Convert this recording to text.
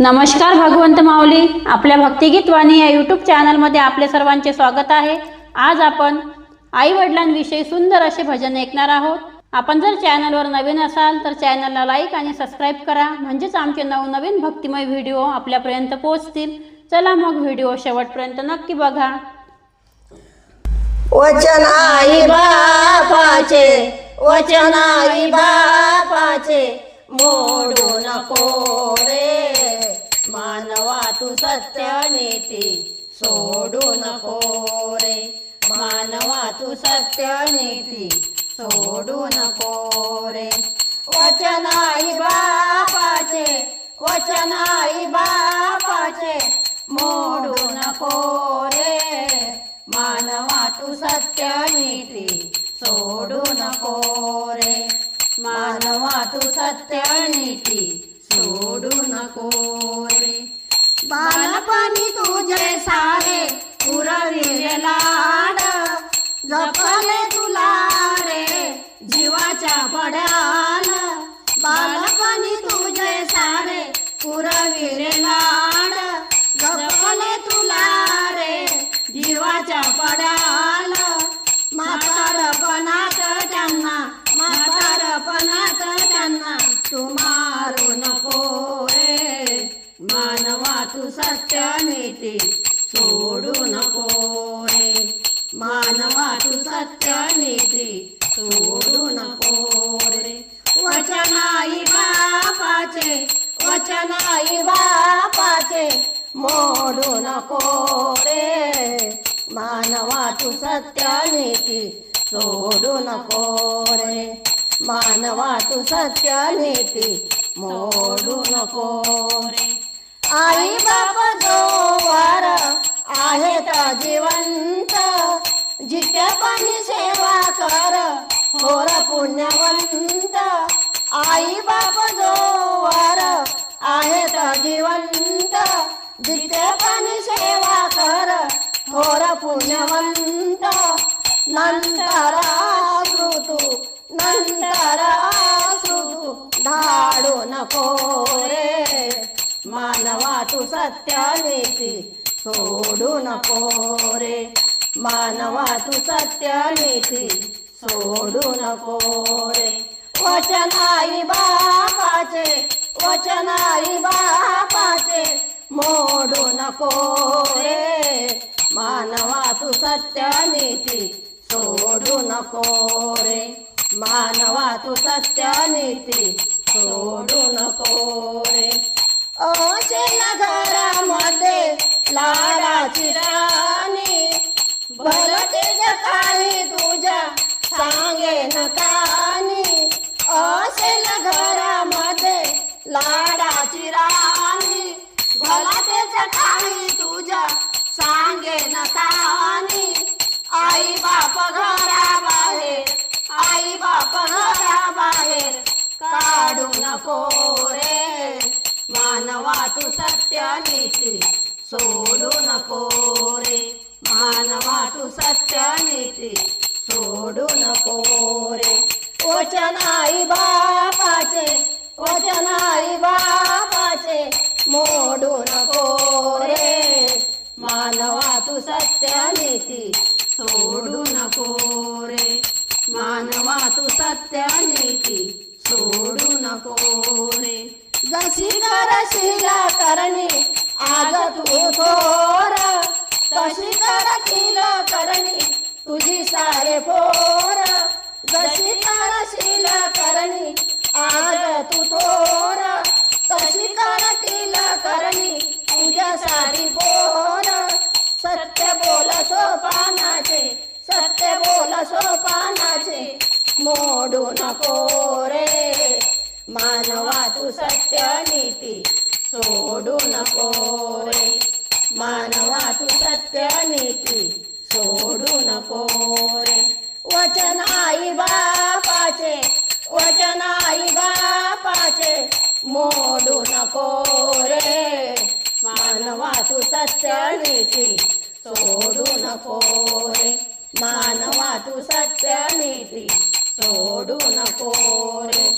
नमस्कार भगवंत माऊली. आपल्या भक्तिगीत वाणी या यूट्यूब चॅनलमध्ये आपले सर्वांचे स्वागत आहे. आज आपण आई वडिलांविषयी सुंदर असे भजन ऐकणार आहोत. आपण जर चॅनलवर नवीन असाल तर चॅनलला लाईक आणि सबस्क्राईब करा. म्हणजेच आमचे नवनवीन भक्तिमय व्हिडिओ आपल्यापर्यंत पोहोचतील. चला मग व्हिडिओ शेवटपर्यंत नक्की बघा. वचन आई बापाचे वचन आई बापाचे. मोडू नको रे. मानवा तू सत्य नीती सोडू नको रे. मानवा तू सत्य नीती सोडू नको रे. वचन आई बापाचे वचन आई बापाचे मोडू नको रे. मानवा तू सत्य नीती सोडू नको रे. मानवा तू सत्य नीती सोडू नको रे. बालपणी तुझे सारे पुरविले लाड. जपले तुला रे जीवाच्या पड्यान बालपणी तुझे सारे पुरविले लाड. सोडू नको रे. मानवा तू सत्य नीती सोडू नको रे. वचनाई बापाचे वचनाई बापाचे मोडू नको रे. मानवा तू सत्य नीती सोडू नको रे. मानवा तू सत्य नीती मोडू नको रे. आई बाप जो जिवंत. जित्या सेवा कर होर पुण्यवंत. आई बाप जोवर आहेत जिवंत. जिथे पण सेवा कर होर पुण्यवंत. नंतर श्रुतू नंतर श्रुतू धाडू नको रे मानवा तू सत्य नीती सोडू नको रे मानवा तू सत्य नीती सोडू नको रे वचन आई बापाचे वचन आई बापाचे मोडू नको रे मानवा तू सत्य नीती सोडू नको रे मानवा तू सत्य नीती सोडू नको रे असेल नगरामध्ये लाडाची राणी भरते काही तुझ्या सांगे नकानी. असेल घरामध्ये लाडाची राणी भरते काही तुझ्या सांगे नकानी. आई बाप घराबाहेर आई बाप घराबाहेर काढू नको रे. मानवा तू सत्य नीती सोडू नको रे. मानवा तू सत्य नीती. सोडू नको रे. वचन आई बापाचे वचन आई बापाचे. मोडू नको रे. मानवा तू सत्य नीती. सोडू नको रे. मानवा तू सत्य नीती. सोडू नको रे. जशी करशील करणी आज तू थोर तशी करशील करणी तुझी सारे पोर. जशी करशील करणी आज तू थोर तशी करशील करणी तुझ्या सारी पोर. सत्य बोल सोपानाचे सत्य बोल सोपानाचे मोडू नको रे. मानवा तू सत्य नीती सोडू नको रे मानवा तू सत्य नीती सोडू नको रे वचन आई बापाचे वचन आई बापाचे मोडू नको रे मानवा तू सत्य नीती सोडू नको रे मानवा तू सत्य नीती सोडू नको रे